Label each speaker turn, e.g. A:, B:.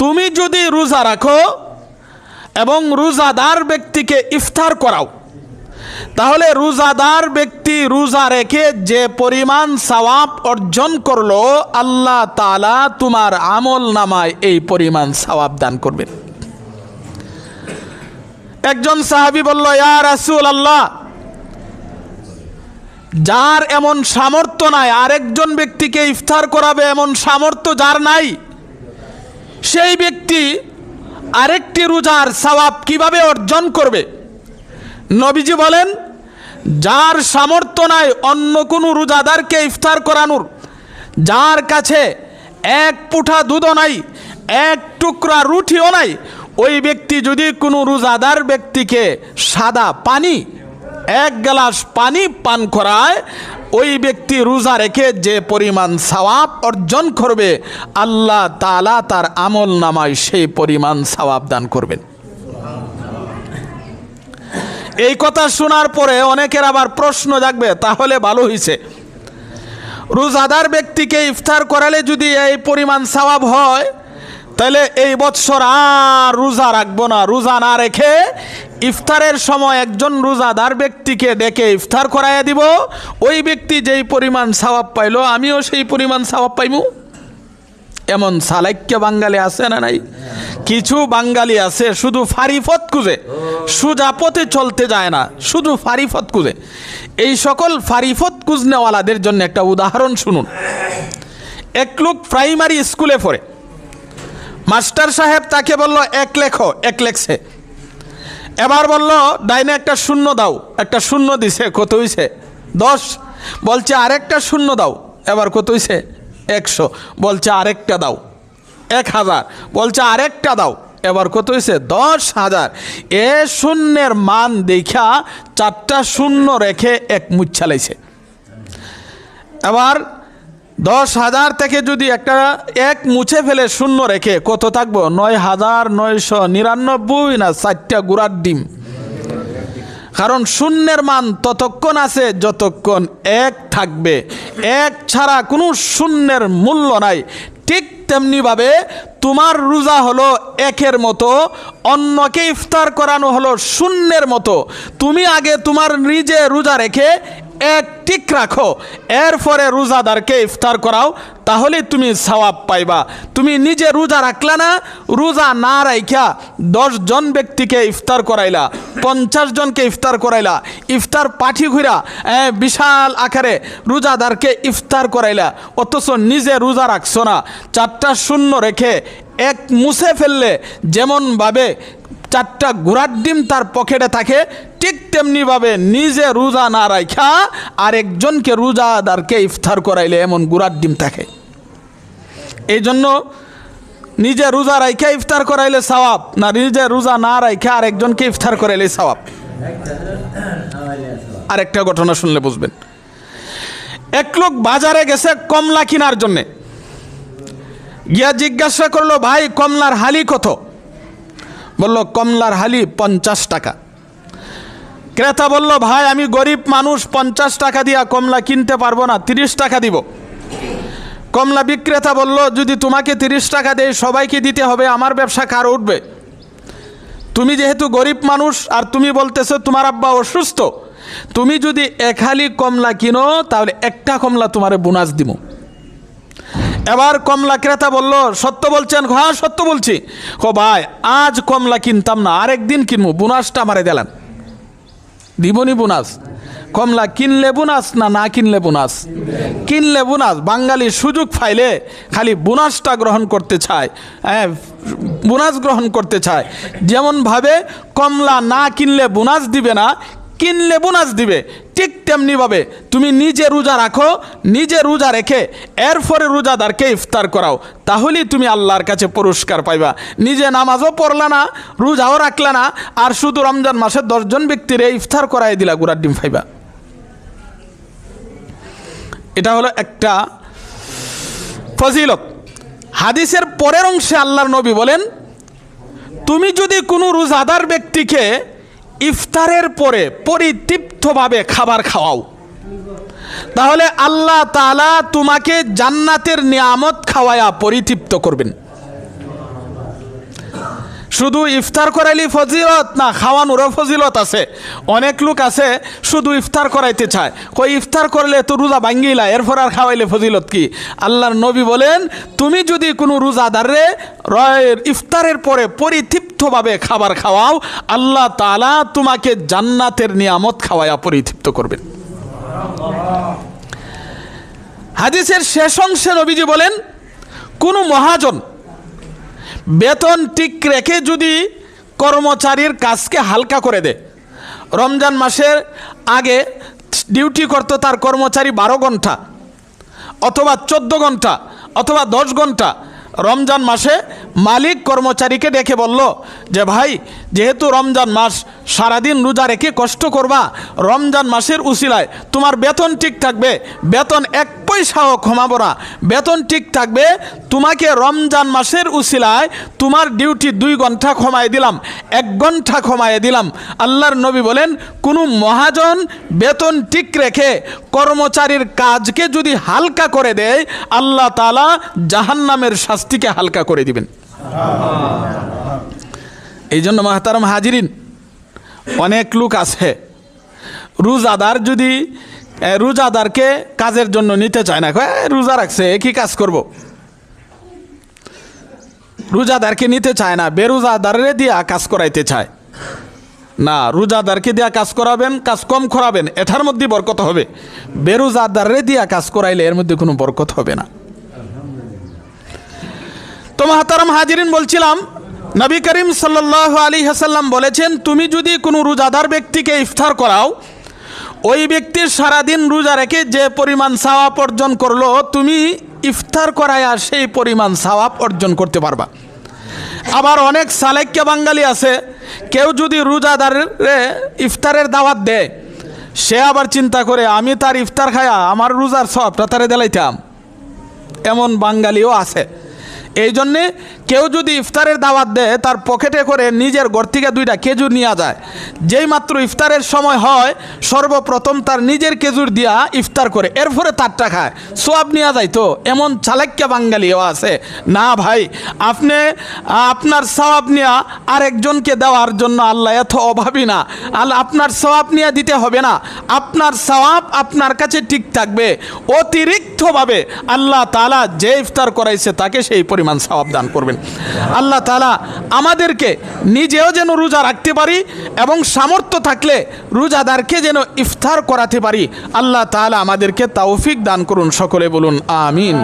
A: তুমি যদি রোজা রাখো এবং রোজাদার ব্যক্তিকে ইফতার করাও, তাহলে রোজাদার ব্যক্তি রোজা রেখে যে পরিমাণ সওয়াব অর্জন করল, আল্লাহ তাআলা তোমার আমল নামায় এই পরিমাণ সওয়াব দান করবেন। একজন সাহাবী বলল, ইয়া রাসূল আল্লাহ যার এমন সামর্থ্য নাই, আরেকজন ব্যক্তিকে ইফতার করাবে এমন সামর্থ্য যার নাই সেই ব্যক্তি আরেকটি রোজার সওয়াব কীভাবে অর্জন করবে? নবীজি বলেন, যার সামর্থ্য নাই অন্য কোনো রোজাদারকে ইফতার করানোর, যার কাছে এক পুঠা দুধও নাই, এক টুকরা রুটিও নাই, ওই ব্যক্তি যদি কোনো রোজাদার ব্যক্তিকে সাদা পানি এক গ্লাস পানি পান করায়, ওই ব্যক্তি রোজা রেখে যে পরিমাণ সওয়াব অর্জন করবে, আল্লাহ তাআলা তার আমল নামায় সেই পরিমাণ সওয়াব দান করবেন। এই কথা শোনার পরে অনেকের আবার প্রশ্ন জাগবে, তাহলে ভালো হয়েছে রোজাদার ব্যক্তিকে ইফতার করালে যদি এই পরিমাণ সওয়াব হয়, তাহলে এই বৎসর আর রোজা রাখব না, রোজা না রেখে ইফতারের সময় একজন রোজাদার ব্যক্তিকে ডেকে ইফতার করাইয়া দিব, ওই ব্যক্তি যেই পরিমাণ সওয়াব পাইলো, আমিও সেই পরিমাণ সওয়াব পাইমু। এমন সালাইক্য বাঙালি আছে না নাই? কিছু বাঙালি আছে, শুধু ফারিফত খুঁজে। সুজা পথে চলতে যায় না, শুধু ফারিফত খুঁজে। এই সকল ফারিফত খুঁজনেওয়ালাদের জন্য একটা উদাহরণ শুনুন। এক লোক প্রাইমারি স্কুলে পড়ে। মাস্টার সাহেব তাকে বলল, এক লেখো, এক লেখছে। এবার বলল, ডাইনে একটা শূন্য দাও। একটা শূন্য দিছে, কত হইছে? দশ। বলছে, আরেকটা শূন্য দাও। এবার কত হইছে? একশো। বলছে, আরেকটা দাও। এক হাজার। বলছে, আরেকটা দাও। এবার কত হয়েছে দশ হাজার। এ শূন্যের মান দেখা চারটা শূন্য রেখে এক মুচ্ছালাইছে এবার দশ হাজার থেকে যদি একটা এক মুছে ফেলে শূন্য রেখে, কত থাকব? নয় হাজার নয়শো নিরানব্বই না চারটা গুড়ার ডিম। কারণ শূন্যের মান ততক্ষণ আছে যতক্ষণ এক থাকবে। এক ছাড়া কোনো শূন্যের মূল্য নাই। ঠিক তেমনিভাবে তোমার রোজা হলো একের মতো, অন্যকে ইফতার করানো হলো শূন্যের মতো। তুমি আগে তোমার নিজে রোজা রেখে এক টিক রাখো। এরপরে রোজাদারকে ইফতার করাও তাহলে তুমি সওয়াব পাইবা। তুমি নিজে রোজা রাখলা না, রোজা না রাইখা জন ব্যক্তিকে ইফতার করাইলা, পঞ্চাশ জনকে ইফতার করাইলা, ইফতার পাঠি ঘুরা বিশাল আকারে রোজাদারকে ইফতার করাইলা, অথচ নিজে রোজা রাখছো না। চারটা শূন্য রেখে এক মুছে ফেললে যেমনভাবে চারটা ঘোড়ার ডিম তার পকেটে থাকে, ঠিক তেমনিভাবে নিজে রোজা না রাখা আরেকজনকে রোজাদারকে ইফতার করাইলে এমন গুড়ার ডিম থাকে। এই জন্য নিজে রোজা রাইখা ইফতার করাইলে সওয়াব, না নিজে রোজা না রাইখা আরেকজনকে ইফতার করাইলে সওয়াব। আরেকটা ঘটনা শুনলে বুঝবেন। এক লোক বাজারে গেছে কমলা কেনার জন্যে। গিয়া জিজ্ঞাসা করল, ভাই, কমলার হালি কত? বলল, কমলার হালি পঞ্চাশ টাকা। ক্রেতা বলল, ভাই, আমি গরিব মানুষ, পঞ্চাশ টাকা দিয়া কমলা কিনতে পারব না, তিরিশ টাকা দিব। কমলা বিক্রেতা বলল, যদি তোমাকে তিরিশ টাকা দেয় সবাইকে দিতে হবে, আমার ব্যবসা কার উঠবে? তুমি যেহেতু গরিব মানুষ, আর তুমি বলতেছো তোমার আব্বা অসুস্থ, তুমি যদি এক হালি কমলা কিনো, তাহলে একটা কমলা তোমার বোনাস দিব এবার কমলা ক্রেতা বলল, সত্য বলছেন? হ্যাঁ সত্য বলছি। ও ভাই, আজ কমলা কিনতাম না, আরেকদিন কিনবো, বোনাসটা আমারে দিলেন। দিবনি বোনাস। কমলা, কিনলে বোনাস না না কিনলে বোনাস? কিনলে বোনাস, বাঙালি সুযোগ পাইলে খালি বোনাসটা গ্রহণ করতে চায়। হ্যাঁ বোনাস গ্রহণ করতে চায়। যেমনভাবে কমলা না কিনলে বোনাস দিবে না কিনলে বোনাস দিবে। ঠিক তেমনিভাবে তুমি নিজে রোজা রাখো, নিজে রোজা রেখে এরপরে রোজাদারকে ইফতার করাও। তাহলেই তুমি আল্লাহর কাছে পুরস্কার পাইবা। নিজে নামাজও পড়লা না, রোজাও রাখলা না, আর শুধু রমজান মাসে দশজন ব্যক্তির ইফতার করাই দিলা, গুড়ার ডিম ফাইবা এটা হলো একটা ফজিলত। হাদিসের পরের অংশে আল্লাহর নবী বলেন, তুমি যদি কোনো রোজাদার ব্যক্তিকে ইফতারের পরে পরিতৃপ্তভাবে খাবার খাওয়াও। তাহলে আল্লাহ তালা তোমাকে জান্নাতের নিয়ামত খাওয়ায়া পরিতৃপ্ত করবেন। শুধু ইফতার করাইলি ফজিলত? না, খাওয়ানোরও ফজিলত আছে। অনেক লোক আছে, শুধু ইফতার করাইতে চায়। কই, ইফতার করলে তো রোজা ভাঙ্গিলা, এরপর আর খাওয়াইলে ফজিলত কি? আল্লাহর নবী বলেন, তুমি যদি কোনো রোজাদারে রয়ের ইফতারের পরে পরিতৃপ্তভাবে খাবার খাওয়াও, আল্লাহ তালা তোমাকে জান্নাতের নিয়ামত খাওয়ায়া পরিতৃপ্ত করবেন। হাদিসের শেষ অংশে নবীজি বলেন, কোনো মহাজন বেতন ঠিক রেখে যদি কর্মচারীর কাজকে হালকা করে দেয় রমজান মাসের আগে ডিউটি করত তার কর্মচারী বারো ঘণ্টা অথবা চোদ্দ ঘণ্টা অথবা দশ ঘণ্টা। রমজান মাসে মালিক কর্মচারীকে ডেকে বলল, যে ভাই, যেহেতু রমজান মাস, সারাদিন রোজা রেখে কষ্ট করবা, রমজান মাসের উসিলায় তোমার বেতন ঠিক থাকবে, বেতন এক পয়সাও কমাবো না। বেতন ঠিক থাকবে, তোমাকে রমজান মাসের উসিলায় তোমার ডিউটি দুই ঘণ্টা কমায় দিলাম, এক ঘণ্টা কমায় দিলাম। আল্লাহর নবী বলেন, কোনো মহাজন বেতন ঠিক রেখে কর্মচারীর কাজকে যদি হালকা করে দেয়, আল্লাহ তালা জাহান্নামের শাস্তিকে হালকা করে দিবেন। এই জন্য মাহতারম হাজিরিন অনেক লোক আছে। রোজাদার যদি রোজাদারকে কাজের জন্য নিতে চায় না "এ, রোজা রাখছে কি কাজ করব? রোজাদারকে নিতে চায় না বেরোজাদারে দিয়া কাজ করাইতে চায়। না রোজাদারকে দিয়া কাজ করাবেন কাজ কম করাবেন এটার মধ্যে বরকত হবে। বেরোজাদারে দিয়া কাজ করাইলে এর মধ্যে কোনো বরকত হবে না। মাহতারাম হাজিরিন বলছিলাম, নবী করিম সাল্লাহ আলী হাসাল্লাম বলেছেন, তুমি যদি কোনো রোজাদার ব্যক্তিকে ইফতার করাও, ওই ব্যক্তির সারাদিন রোজা রেখে যে পরিমাণ সাওয়াব অর্জন করল, তুমি ইফতার করায়া সেই পরিমাণ সাওয়াব অর্জন করতে পারবা। আবার অনেক সালেক্য বাঙালি আছে, কেউ যদি রোজাদারের ইফতারের দাওয়াত দেয়, সে আবার চিন্তা করে, আমি তার ইফতার খায়া, আমার রোজার সবটা তারে দেলাইতাম। এমন বাঙালিও আছে। এই জন্যে কেউ যদি ইফতারের দাওয়াত দেয়, তার পকেটে করে নিজের ঘর থেকে দুইটা খেজুর নিয়ে যায়। যেই মাত্র ইফতারের সময় হয়, সর্বপ্রথম তার নিজের খেজুর দিয়া ইফতার করে, এরপরে তারটা খায়। সোয়াব নিয়ে যায় তো, এমন চালাক্যা বাঙালিও আছে। না ভাই, আপনি, আপনার সওয়াব নিয়ে আরেকজনকে দেওয়ার জন্য আল্লাহ এত অভাবী না। আল্লাহ আপনার সওয়াব নিয়ে দিতে হবে না। আপনার সওয়াব আপনার কাছে ঠিক থাকবে। অতিরিক্তভাবে আল্লাহ তালা যে ইফতার করাইছে, তাকে সেই পরিমাণ সওয়াব দান করবেন। আল্লাহ তালা আমাদেরকে নিজেও যেন রোজা রাখতে পারি এবং সামর্থ্য থাকলে রোজাদারকে যেন ইফতার করাতে পারি। আল্লাহ তালা আমাদেরকে তাওফিক দান করুন, সকলে বলুন, আমিন।